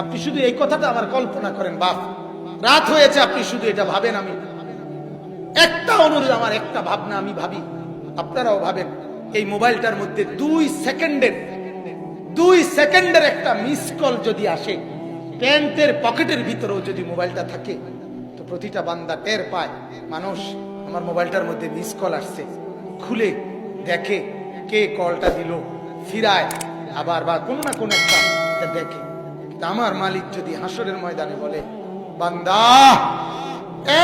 আপনি শুধু এই কথাটা আমার কল্পনা করেন, বাপ। রাত হয়েছে, আপনি শুধু এটা ভাবেন আমি। একটা অনুরোধ, আমার একটা ভাবনা আমি ভাবি। আপনারাও ভাবেন, এই মোবাইলটার মধ্যে দুই সেকেন্ডের দুই সেকেন্ডের একটা মিস কল যদি আসে, প্যান্টের পকেটের ভিতরেও যদি মোবাইলটা থাকে, তো প্রতিটা বান্দা টের পায়, মানুষ, আমার মোবাইলটার মধ্যে মিস কল আসছে। খুলে দেখে কে কলটা দিল, ফিরায়, আবার বা কোনো না কোনো একটা দেখে। কিন্তু আমার মালিক যদি হাসরের ময়দানে বলে, বান্দা,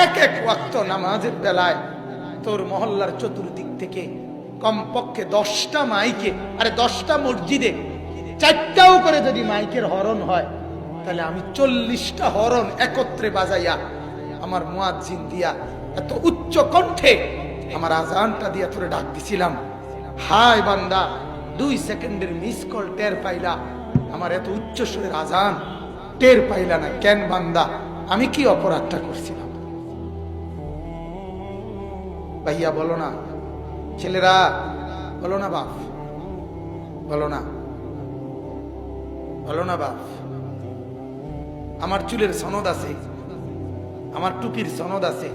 এক এক ওয়াক্ত নামাজের বেলায় তোর মহল্লার চতুর্দিক থেকে কমপক্ষে দশটা মাইকে, আরে দশটা মসজিদে চারটাও করে যদি মাইকের হরণ হয়, তাহলে আমি চল্লিশটা হরণ একত্রে বাজাইয়া আমার মুয়াজ্জিন দিয়া এত উচ্চ কণ্ঠে আমার আজানটা দিয়া তোরে ডাক দিছিলাম। হায় বান্দা, দুই সেকেন্ডের মিস কল টের পাইলা আমার এত উচ্চ সুরের আজান টের পাইলা না, কেন বান্দা? আমি কি অপরাধটা করছিলাম? ভাইয়া, বলো না। ছেলেরা, বলো না বাপ। বলো না। বলো না বাপ। আমার চুলের সনদ আছে। আমার টুপির সনদ আছে।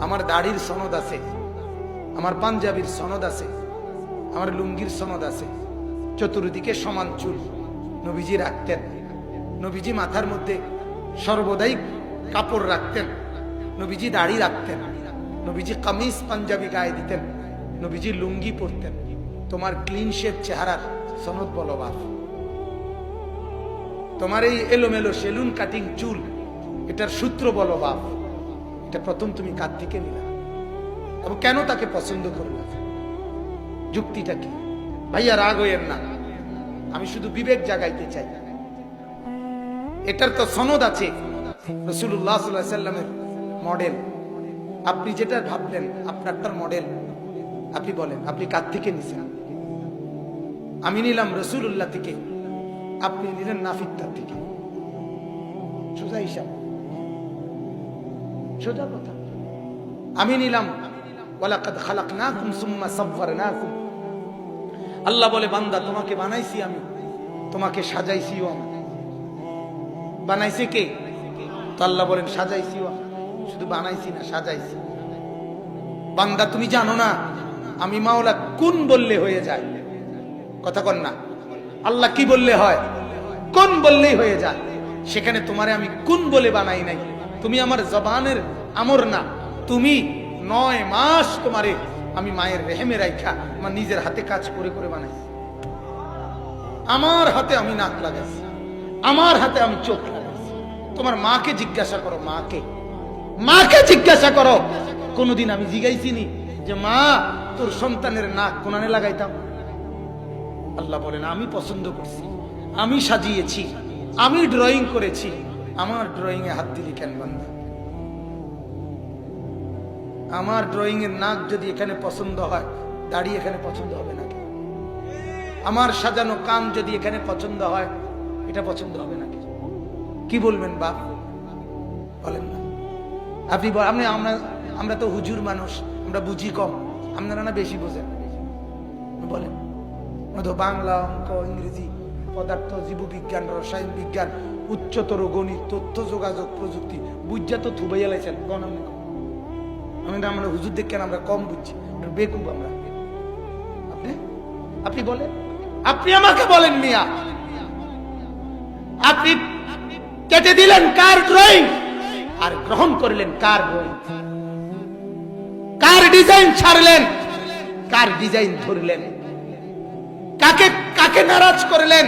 আমার দাড়ির সনদ আছে। আমার পাঞ্জাবির সনদ আছে। আমার লুঙ্গির সনদ আছে। চতুর্দিকে সমান চুল। নবীজি রাখতেন। নবীজি মাথার মধ্যে সর্বদাই কাপড় রাখতেন। নবীজি দাড়ি রাখতেন। নবীজি কামিজ পাঞ্জাবি গায়ে দিতেন। নবীজি লুঙ্গি পরতেন। তোমার ক্লিন শেপ চেহারার সনদ বলো বাপ তোমার এই এলোমেলো সেলুন কাটিং চুল, এটার সূত্র বলো বাপ এটা প্রথম তুমি কার থেকে নিলা। এবং কেন তাকে পছন্দ করলা? যুক্তিটা কি? ভাইয়া রাগ হইয়েন না। আমি শুধু বিবেক জাগাইতে চাই। এটার তো সনদ আছে রসুল্লাহ মডেল। আপনি যেটা ভাবলেন আপনারটার মডেল। আপনি বলেন, আপনি কার থেকে নিছেন? আমি নিলাম রসুল্লাহ থেকে, আপনি নিলেন নাফিকটার থেকে। সোজা হিসাব। সোজা কথা। আমি নিলাম আল্লাহ বলে, বান্দা, তোমাকে বানাইছি আমি। তোমাকে সাজাইছিও আমি। বানাইছে কে? তো আল্লাহ বলেন, সাজাইছিও আমি। শুধু বানাইছি না, সাজাইছি। বান্দা, তুমি জানো না, আমি মাওলা কোন বললে হয়ে যায়? কথা কন না। আল্লাহ কি বললে হয়? কোন বললেই হয়ে যায়? সেখানে তোমারে আমি কোন বলে বানাই নাই? তুমি আমার জবানের আমর না। তুমি নয় মাস তোমারে আমি মায়ের রেহেমে রাইখা, আমার নিজের হাতে কাজ করে করে বানাইছি। আমার হাতে আমি নাক লাগাইছি। আমার হাতে আমি চোখ লাগাইছি। তোমার মাকে জিজ্ঞাসা করো, মাকে। মাকে জিজ্ঞাসা করো। কোনোদিন আমি জিগাইছিনি যে, মা, তোর সন্তানের নাক কোনানে লাগাইতাম? আল্লাহ বলেন, আমি পছন্দ করছি। আমি সাজিয়েছি। আমি ড্রয়িং করেছি। আমার ড্রয়িং এ হাত দিলি কেন বান্ধা আমার ড্রয়িং এর নাক যদি এখানে পছন্দ হয়, দাড়ি এখানে পছন্দ হবে না? আমার সাজানো কান যদি এখানে পছন্দ হয়, এটা পছন্দ হবে না? কি বলবেন বাপ? বলেন না। আপনি আপনি আমরা আমরা তো হুজুর মানুষ, আমরা বুঝি কম। আপনারা না বেশি বোঝেন। বলেন। তো বাংলা অঙ্ক, ইংরেজি, পদার্থ, জীববিজ্ঞান, রসায়ন বিজ্ঞান, উচ্চতর গণিত, তথ্য, যোগাযোগ প্রযুক্তি বুঝা তো থুবাইয়া লাইছেন গণন আমি না, আমরা হুজুর দেখেন আমরা কম বুঝছি? বেকুব আমরা। আপনি? আপনি বলেন। আপনি আমাকে বলেন মিয়া। আপনি কেটে দিলেন কার ড্রয়িং আর গ্রহণ করলেন কার ড্রয়িং কার ডিজাইন ছাড়লেন? কার ডিজাইন ধরলেন? কাকে কাকে নারাজ করলেন?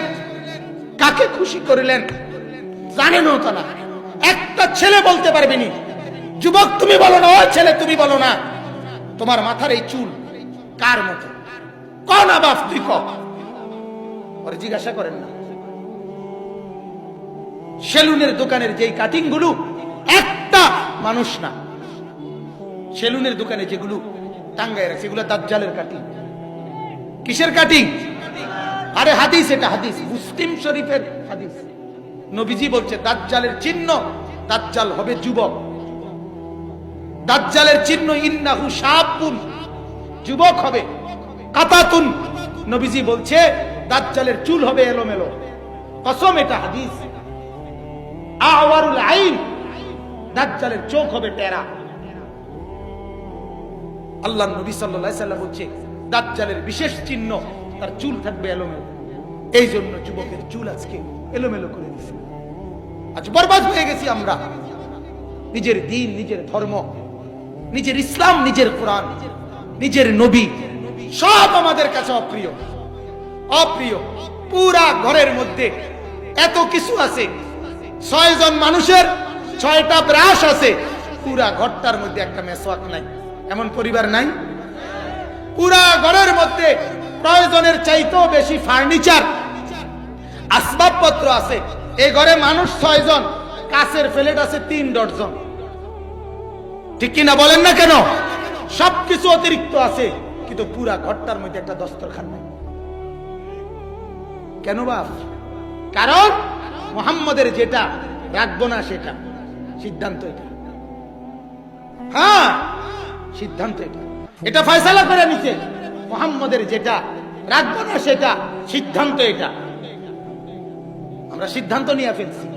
কাকে খুশি করলেন? জানেনও তা না একটা ছেলে বলতে পারবেনি। যুবক, তুমি বলো না, ও ছেলে তুমি বলো না। তোমার মাথার এই চুল কার মতো? কন আবাস তুই ক? ওরে জিজ্ঞাসা করেন না। সেলুনের দোকানের যেই কাটিংগুলো একটা মানুষ না। সেলুনের দোকানে যেগুলো টাঙ্গায় রাখছে এগুলো দাজ্জালের কাটিং। কিসের কাটিং? আরে হাদিস, এটা হাদিস। মুসলিম শরীফের হাদিস। নবীজি বলছে, দাজ্জালের চিহ্ন, দাজ্জাল হবে যুবক। দাজ্জালের চিহ্ন, ইন্নাহু সাপুন যুবক হবে। কাতাতুন। নবীজি বলছে দাজ্জালের চুল হবে এলোমেলো। কসম এটা হাদিস। আওয়ারুল আইন, দাজ্জালের চোখ হবে টেরা। আল্লাহ নবী সাল্লাল্লাহু সাল্লাম হচ্ছে দাজ্জালের বিশেষ চিহ্ন, তার চুল থাকবে এলোমেলো। এই জন্য যুবকের চুল আজকে এলোমেলো করে দিছে। আজ বরবাদ হয়ে গেছি আমরা। নিজের দিন, নিজের ধর্ম, নিজের ইসলাম, নিজের কোরআন, নিজের নবী, সব আমাদের কাছে অপ্রিয়। অপ্রিয়। পুরা ঘরের মধ্যে এত কিছু আছে। ছয় জন মানুষের ছয়টা ব্রাশ আছে। পুরা ঘরটার মধ্যে একটা মেসওয়াক নাই। এমন পরিবার নাই? পুরা ঘরের মধ্যে প্রয়োজনের চাইতেও বেশি ফার্নিচার, আসবাবপত্র আছে। এই ঘরে মানুষ ছয় জন কাছের প্লেট আছে তিন ডজন ঠিক কিনা বলেন না কেন? সবকিছু অতিরিক্ত আছে, কিন্তু পুরা ঘরটার মধ্যে একটা দস্তরখান নাই। কেন বাপ? কারণ মোহাম্মদের যেটা, রাখব না সেটা। সিদ্ধান্ত এটা। হ্যাঁ সিদ্ধান্ত এটা। এটা ফয়সালা করে নিছে। মোহাম্মদের যেটা, রাখব না সেটা, সিদ্ধান্ত এটা। আমরা সিদ্ধান্ত নিয়ে ফেলছি।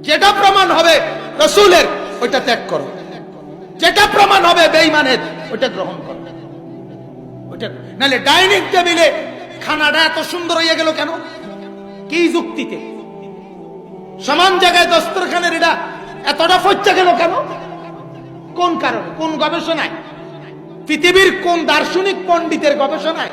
যেটা প্রমাণ হবে রসুলের, ওইটা ত্যাগ করো। যেটা প্রমাণ হবে বেইমানের ওইটা গ্রহণ করো। ওইটা নাহলে ডাইনিং টেবিলে খানাটা এত সুন্দর হইয়া গেল কেন? কি যুক্তিতে? সমান জায়গায় দস্তরখানের এটা এতটা ফচ্চা গেল কেন? কোন কারণে? কোন গবেষণায়? পৃথিবীর কোন দার্শনিক পণ্ডিতের গবেষণায়?